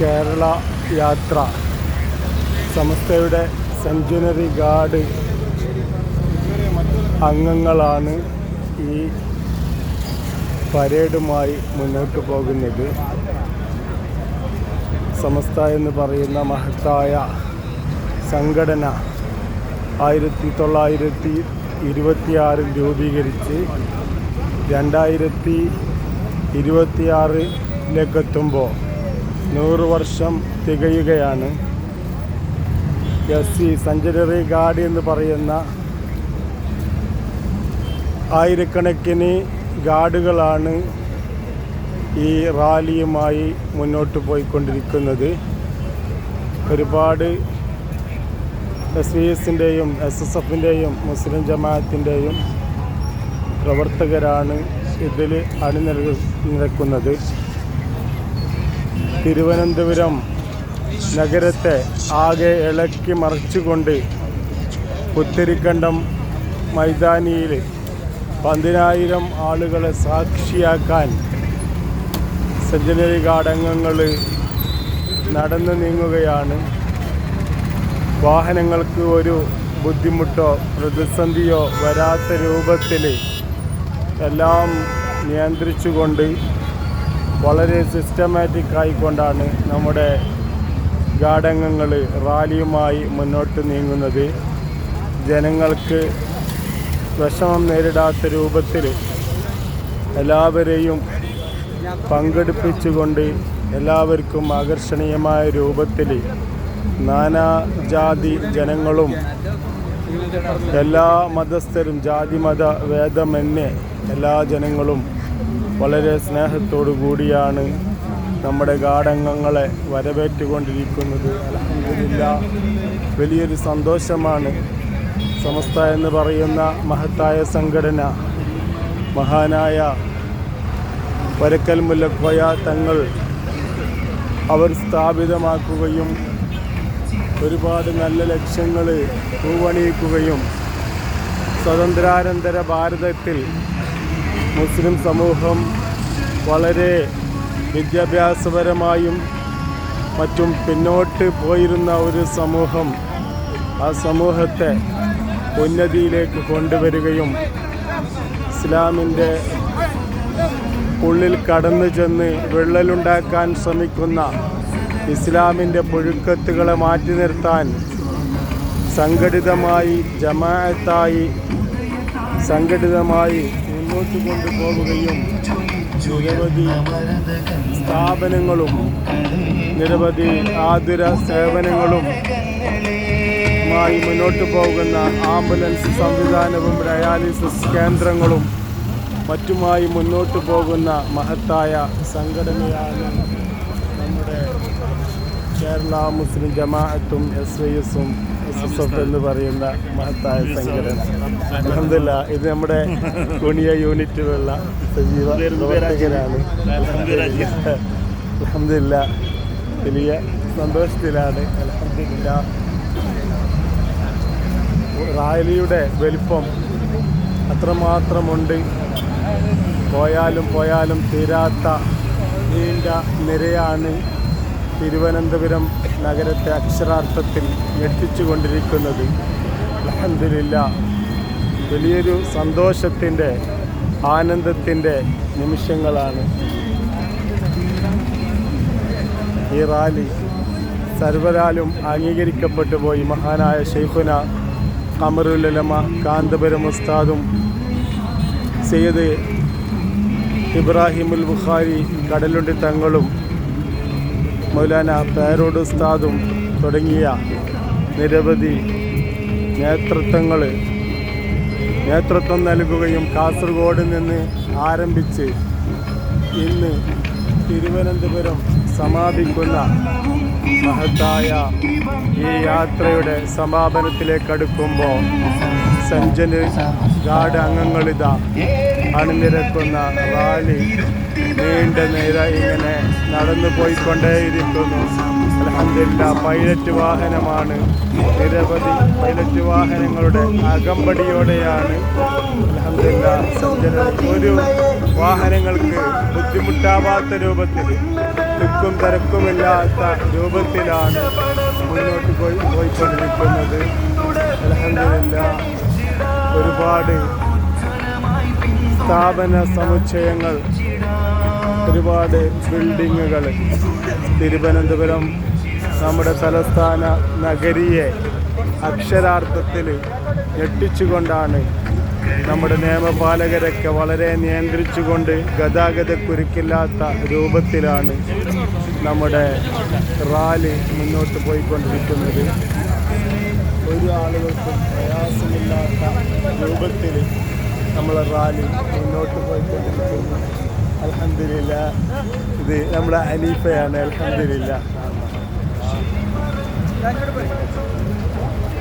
കേരള യാത്ര. സംസ്ഥയുടെ സെഞ്ചുനറി ഗാർഡ് അംഗങ്ങളാണ് ഈ പരേഡുമായി മുന്നോട്ട് പോകുന്നത്. സമസ്ത എന്ന് പറയുന്ന മഹത്തായ സംഘടന ആയിരത്തി തൊള്ളായിരത്തി ഇരുപത്തിയാറിൽ രൂപീകരിച്ച് രണ്ടായിരത്തി ഇരുപത്തിയാറിലേക്കെത്തുമ്പോൾ നൂറ് വർഷം തികയുകയാണ്. എസ് സി സെഞ്ചുറി ഗാർഡ് എന്ന് പറയുന്ന ആയിരക്കണക്കിന് ഗാർഡുകളാണ് ഈ റാലിയുമായി മുന്നോട്ട് പോയിക്കൊണ്ടിരിക്കുന്നത്. ഒരുപാട് എസ് വി എസിന്റെയും എസ് എസ് എഫിന്റെയും മുസ്ലിം ജമാഅത്തിന്റെയും പ്രവർത്തകരാണ് ഇതിൽ അണിനിര നിരക്കുന്നത് തിരുവനന്തപുരം നഗരത്തെ ആകെ ഇളക്കി മറിച്ചുകൊണ്ട് പുത്തരിക്കണ്ടം മൈതാനിയിൽ പതിനായിരം ആളുകളെ സാക്ഷിയാക്കാൻ സെഞ്ചുറി ഗാർഡ് നടന്നു നീങ്ങുകയാണ്. വാഹനങ്ങൾക്ക് ഒരു ബുദ്ധിമുട്ടോ പ്രതിസന്ധിയോ വരാത്ത രൂപത്തിൽ എല്ലാം നിയന്ത്രിച്ചുകൊണ്ട് വളരെ സിസ്റ്റമാറ്റിക് ആയിക്കൊണ്ടാണ് നമ്മുടെ ഗാഡംഗങ്ങൾ റാലിയുമായി മുന്നോട്ട് നീങ്ങുന്നത്. ജനങ്ങൾക്ക് വിഷമം നേരിടാത്ത രൂപത്തിൽ എല്ലാവരെയും പങ്കെടുപ്പിച്ചുകൊണ്ട് എല്ലാവർക്കും ആകർഷണീയമായ രൂപത്തിൽ നാനാജാതി ജനങ്ങളും എല്ലാ മതസ്ഥരും ജാതി മത ഭേദമന്യേ എല്ലാ ജനങ്ങളും വളരെ സ്നേഹത്തോടു കൂടിയാണ് നമ്മുടെ ഗാഠംഗങ്ങളെ വരവേറ്റുകൊണ്ടിരിക്കുന്നത്. അലഹമില്ല വലിയൊരു സന്തോഷമാണ്. സമസ്ത എന്ന് പറയുന്ന മഹത്തായ സംഘടന മഹാനായ വരക്കൽ മുല്ലക്കോയ തങ്ങൾ അവർ സ്ഥാപിതമാക്കുകയും ഒരുപാട് നല്ല ലക്ഷ്യങ്ങൾ പൂവണിയിക്കുകയും സ്വതന്ത്രാനന്തര ഭാരതത്തിൽ മുസ്ലിം സമൂഹം വളരെ വിദ്യാഭ്യാസപരമായും മറ്റും പിന്നോട്ട് പോയിരുന്ന ഒരു സമൂഹം ആ സമൂഹത്തെ ഉന്നതിയിലേക്ക് കൊണ്ടുവരികയും ഇസ്ലാമിന്റെ ഉള്ളിൽ കടന്നു ചെന്ന് വിള്ളലുണ്ടാക്കാൻ ശ്രമിക്കുന്ന ഇസ്ലാമിന്റെ പുഴുക്കത്തുകളെ മാറ്റി നിർത്താൻ സംഘടിതമായി ജമാഅത്തായി സംഘടിതമായി മുന്നോട്ട് കൊണ്ടുപോവുകയും നിരവധി സ്ഥാപനങ്ങളും നിരവധി ആതുര സേവനങ്ങളും മായി മുന്നോട്ട് പോകുന്ന ആംബുലൻസ് സംവിധാനവും ഡയാലിസിസ് കേന്ദ്രങ്ങളും മറ്റുമായി മുന്നോട്ട് പോകുന്ന മഹത്തായ സംഘടനയാണ് നമ്മുടെ കേരള മുസ്ലിം ജമാഅത്തും എസ് ഐ എസും എസ് എസ് എഫ് എന്ന് പറയുന്ന മഹത്തായ സംഘടന. അലഹമില്ല ഇത് നമ്മുടെ കുണിയ യൂണിറ്റിലുള്ള സജീവ പ്രവർത്തകരാണ്. അലഹമില്ല വലിയ സന്തോഷത്തിലാണ്. അലഹമില്ല റാലിയുടെ വലിപ്പം അത്രമാത്രമുണ്ട്. പോയാലും പോയാലും തീരാത്ത നീണ്ട നിരയാണ് തിരുവനന്തപുരം നഗരത്തെ അക്ഷരാർത്ഥത്തിൽ ഞെട്ടിച്ചുകൊണ്ടിരിക്കുന്നത്. അലഹമില്ല വലിയൊരു സന്തോഷത്തിന്റെ ആനന്ദത്തിന്റെ നിമിഷങ്ങളാണ്. ഈ റാലി സർവരാലും അംഗീകരിക്കപ്പെട്ടു പോയി. മഹാനായ ഷെയ്ഖുന അമറുലമ കാന്തപുരം ഉസ്താദും സെയ്ദ് ഇബ്രാഹിമുൽ ബുഖാരി കടലുണ്ടി തങ്ങളും മൗലാന പേരോട് ഉസ്താദും തുടങ്ങിയ നിരവധി നേതൃത്വങ്ങൾ നേതൃത്വം നൽകുകയും കാസർഗോഡ് നിന്ന് ആരംഭിച്ച് ഇന്ന് തിരുവനന്തപുരം സമാപിക്കുന്ന മഹത്തായ ഈ യാത്രയുടെ സമാപനത്തിലേക്ക് അടുക്കുമ്പോൾ സഞ്ജന് ഗാർഡ് അംഗങ്ങളിതാ അണിനിരക്കുന്ന റാലി നീണ്ട നേരം ഇങ്ങനെ നടന്നു പോയിക്കൊണ്ടേയിരിക്കുന്നു. അലഹമില്ല പൈലറ്റ് വാഹനമാണ്. നിരവധി പൈലറ്റ് വാഹനങ്ങളുടെ അകമ്പടിയോടെയാണ് അലഹമില്ല ഒരു വാഹനങ്ങൾക്ക് ബുദ്ധിമുട്ടാവാത്ത രൂപത്തിൽ തിക്കും തിരക്കുമില്ലാത്ത രൂപത്തിലാണ് മുന്നോട്ട് പോയി പോയിക്കൊണ്ടിരിക്കുന്നത്. അലഹമില്ല ഒരുപാട് സ്ഥാപന സമുച്ചയങ്ങൾ ഒരുപാട് ബിൽഡിങ്ങുകൾ. തിരുവനന്തപുരം നമ്മുടെ തലസ്ഥാന നഗരിയെ അക്ഷരാർത്ഥത്തിൽ ഞെട്ടിച്ചുകൊണ്ടാണ് നമ്മുടെ നിയമപാലകരൊക്കെ വളരെ നിയന്ത്രിച്ചുകൊണ്ട് ഗതാഗതക്കുരുക്കില്ലാത്ത രൂപത്തിലാണ് നമ്മുടെ റാലി മുന്നോട്ട് പോയിക്കൊണ്ടിരിക്കുന്നത്. ഒരു ആളുകൾക്കും പ്രയാസമില്ലാത്ത രൂപത്തിൽ നമ്മളെ റാലി മുന്നോട്ട് പോയിക്കൊണ്ടിരിക്കുന്നു. അലഹമില്ല ഇത് നമ്മുടെ അലീഫയാണ് അലഹമില്ല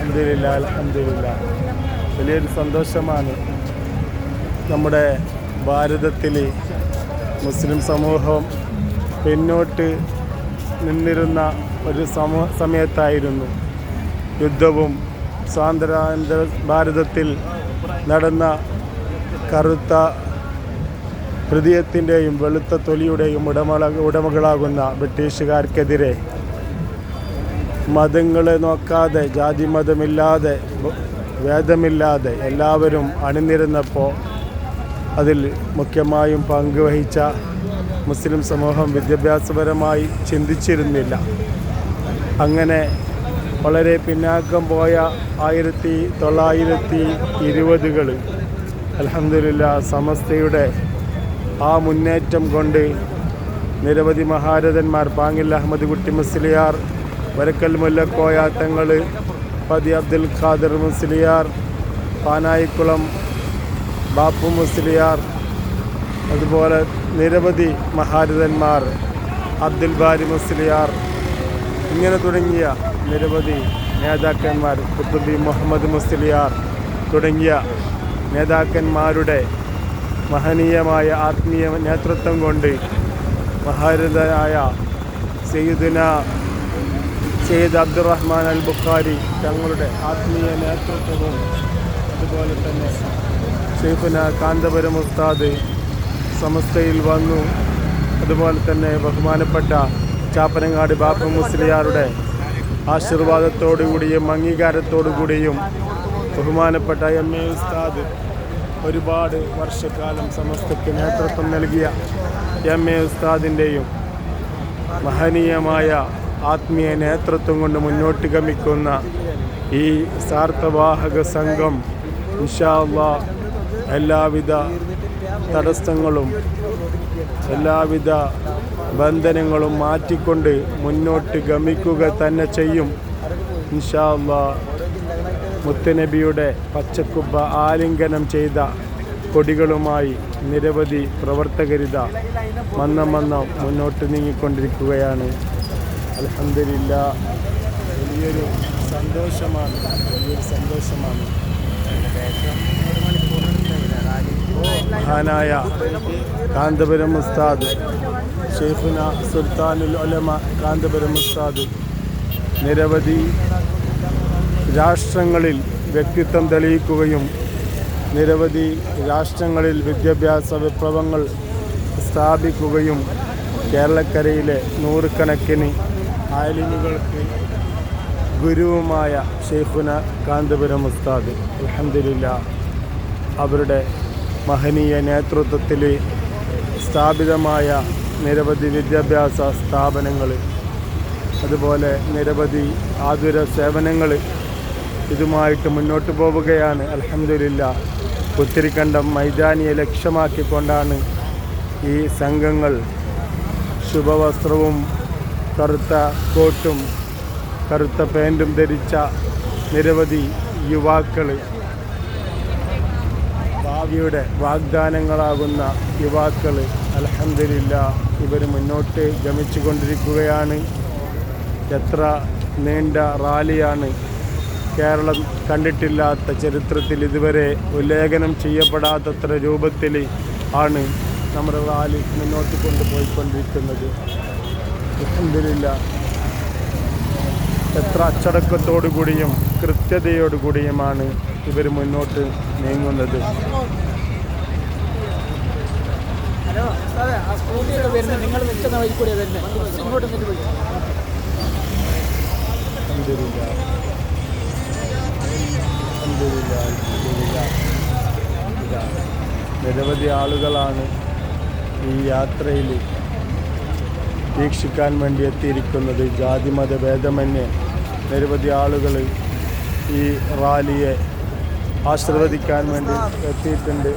അലഹമില്ല അലഹമില്ല വലിയൊരു സന്തോഷമാണ് നമ്മുടെ ഭാരതത്തിൽ മുസ്ലിം സമൂഹം പിന്നോട്ട് നിന്നിരുന്ന ഒരു സമൂഹ സമയത്തായിരുന്നു യുദ്ധവും സ്വാതന്ത്ര്യാനന്തര ഭാരതത്തിൽ നടന്ന കറുത്ത ഹൃദയത്തിന്റെയും വെളുത്ത തൊലിയുടെയും ഉടമള ഉടമകളാകുന്ന ബ്രിട്ടീഷുകാർക്കെതിരെ മതങ്ങളെ നോക്കാതെ ജാതി മതമില്ലാതെ വേദമില്ലാതെ എല്ലാവരും അണിനിരുന്നപ്പോൾ അതിൽ മുഖ്യമായും പങ്കുവഹിച്ച മുസ്ലിം സമൂഹം വിദ്യാഭ്യാസപരമായി ചിന്തിച്ചിരുന്നില്ല. അങ്ങനെ വളരെ പിന്നാക്കം പോയ ആയിരത്തി തൊള്ളായിരത്തി ഇരുപതുകൾ അലഹമില്ല സമസ്തയുടെ ആ മുന്നേറ്റം കൊണ്ട് നിരവധി മഹാരഥന്മാർ പാങ്ങിൽ അഹമ്മദ് കുട്ടി മുസ്ലിയാർ വരക്കൽ മുല്ലക്കോയാത്തങ്ങൾ പതി അബ്ദുൽ ഖാദർ മുസ്ലിയാർ പാനായിക്കുളം ബാപ്പു മുസ്ലിയാർ അതുപോലെ നിരവധി മഹാരഥന്മാർ അബ്ദുൽ ബാരി മുസ്ലിയാർ ഇങ്ങനെ തുടങ്ങിയ നിരവധി നേതാക്കന്മാർ കുത്തുബി മുഹമ്മദ് മുസ്ലിയാർ തുടങ്ങിയ നേതാക്കന്മാരുടെ മഹനീയമായ ആത്മീയ നേതൃത്വം കൊണ്ട് മഹാരഥനായ സെയ്ദുന സെയ്ദ് അബ്ദുറഹ്മാൻ അൽ ബുഖാരി തങ്ങളുടെ ആത്മീയ നേതൃത്വവും അതുപോലെ തന്നെ ഷെയ്ഖുന കാന്തപുരം ഉസ്താദ് സമസ്തയിൽ വന്നു. അതുപോലെ തന്നെ ബഹുമാനപ്പെട്ട ചാപ്പനങ്ങാട് ബാപ്പ മുസ്ലിയാരുടെ ആശീർവാദത്തോടുകൂടിയും അംഗീകാരത്തോടുകൂടിയും ബഹുമാനപ്പെട്ട എം എ ഉസ്താദ് ഒരുപാട് വർഷക്കാലം സമസ്തയ്ക്ക് നേതൃത്വം നൽകിയ എം എ ഉസ്താദിന്റെയും മഹനീയമായ ആത്മീയ നേതൃത്വം കൊണ്ട് മുന്നോട്ട് ഗമിക്കുന്ന ഈ സാർത്ഥവാഹക സംഘം ഇൻഷാ അള്ളാ എല്ലാവിധ തടസ്സങ്ങളും എല്ലാവിധ ബന്ധനങ്ങളും മാറ്റിക്കൊണ്ട് മുന്നോട്ട് ഗമിക്കുക തന്നെ ചെയ്യും ഇൻഷാ അള്ളാ മുത്തനബിയുടെ പച്ചക്കുബ്ബ ആലിംഗനം ചെയ്ത കൊടികളുമായി നിരവധി പ്രവർത്തകരിത മന്നം മന്നം മുന്നോട്ട് നീങ്ങിക്കൊണ്ടിരിക്കുകയാണ്. അലഹമില്ല വലിയൊരു സന്തോഷമാണ് വലിയൊരു സന്തോഷമാണ്. മഹാനായ കാന്തപുരം ഉസ്താദ് ഷെയ്ഖുന സുൽത്താനുൽ ഒലമ കാന്തപുരം ഉസ്താദ് നിരവധി രാഷ്ട്രങ്ങളിൽ വ്യക്തിത്വം തെളിയിക്കുകയും നിരവധി രാഷ്ട്രങ്ങളിൽ വിദ്യാഭ്യാസ വിപ്ലവങ്ങൾ സ്ഥാപിക്കുകയും കേരളക്കരയിലെ നൂറുകണക്കിന് ആലിമുകൾക്ക് ഗുരുവുമായ ഷെയ്ഖുന കാന്തപുരം ഉസ്താദ്. അലഹമില്ല അവരുടെ മഹനീയ നേതൃത്വത്തിൽ സ്ഥാപിതമായ നിരവധി വിദ്യാഭ്യാസ സ്ഥാപനങ്ങൾ അതുപോലെ നിരവധി ആതുര സേവനങ്ങൾ ഇതുമായിട്ട് മുന്നോട്ട് പോവുകയാണ്. അലഹമില്ല പുത്തിരിക്കണ്ടം മൈതാനിയെ ലക്ഷ്യമാക്കിക്കൊണ്ടാണ് ഈ സംഘങ്ങൾ ശുഭവസ്ത്രവും കറുത്ത കോട്ടും കറുത്ത പാന്റും ധരിച്ച നിരവധി യുവാക്കൾ ഭാവിയുടെ വാഗ്ദാനങ്ങളാകുന്ന യുവാക്കൾ അലഹമില്ല ഇവർ മുന്നോട്ട് ഗമിച്ചു കൊണ്ടിരിക്കുകയാണ് എത്ര നീണ്ട റാലിയാണ് കേരളം കണ്ടിട്ടില്ലാത്ത ചരിത്രത്തിൽ ഇതുവരെ ഉല്ലേഖനം ചെയ്യപ്പെടാത്തത്ര രൂപത്തിൽ ആണ് നമ്മുടെ റാലി മുന്നോട്ട് കൊണ്ടുപോയിക്കൊണ്ടിരിക്കുന്നത്. അലഹമില്ല എത്ര അച്ചടക്കത്തോടു കൂടിയും കൃത്യതയോടു കൂടിയുമാണ് ഇവർ മുന്നോട്ട് നീങ്ങുന്നത്. ഹലോ നിരവധി ആളുകളാണ് ഈ യാത്രയിൽ വീക്ഷിക്കാൻ വേണ്ടി എത്തിയിരിക്കുന്നത്. ജാതിമത ഭേദമന്യേ നിരവധി ആളുകൾ ഈ റാലിയെ ആശീർവദിക്കാൻ വേണ്ടി എത്തിയിട്ടുണ്ട്.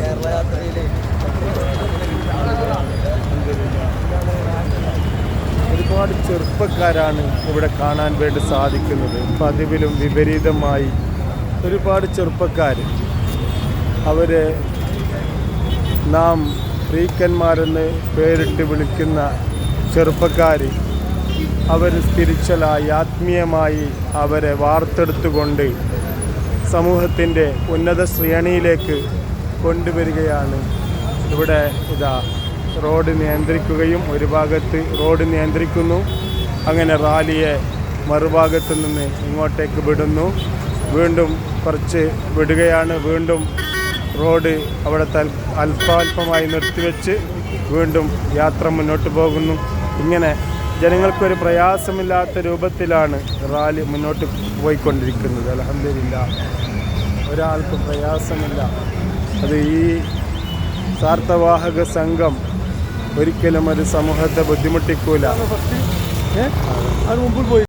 കേരള യാത്രയിൽ ഒരുപാട് ചെറുപ്പക്കാരാണ് ഇവിടെ കാണാൻ വേണ്ടി സാധിക്കുന്നത്. പതിവിലും വിപരീതമായി ഒരുപാട് ചെറുപ്പക്കാർ അവരെ നാം ഫ്രീക്കന്മാരെന്ന് പേരിട്ട് വിളിക്കുന്ന ചെറുപ്പക്കാർ അവർ സ്പിരിച്വലായി ആത്മീയമായി അവരെ വാർത്തെടുത്തുകൊണ്ട് സമൂഹത്തിന്റെ ഉന്നത ശ്രേണിയിലേക്ക് കൊണ്ടുവരികയാണ് ഇവിടെ ഇതാ റോഡ് നിയന്ത്രിക്കുകയും ഒരു ഭാഗത്ത് റോഡ് നിയന്ത്രിക്കുന്നു. അങ്ങനെ റാലിയെ മറുഭാഗത്ത് നിന്ന് ഇങ്ങോട്ടേക്ക് വിടുന്നു. വീണ്ടും കുറച്ച് വിടുകയാണ്. വീണ്ടും റോഡ് അവിടെ അല്പാൽപമായി നിർത്തിവെച്ച് വീണ്ടും യാത്ര മുന്നോട്ട് പോകുന്നു. ഇങ്ങനെ ജനങ്ങൾക്കൊരു പ്രയാസമില്ലാത്ത രൂപത്തിലാണ് റാലി മുന്നോട്ട് പോയിക്കൊണ്ടിരിക്കുന്നത്. അലഹമില്ല ഒരാൾക്കും പ്രയാസമില്ല. അത് ഈ സാർത്ഥവാഹക സംഘം ഒരിക്കലും ഒരു സമൂഹത്തെ ബുദ്ധിമുട്ടിക്കൂല. അത് മുമ്പിൽ പോയി.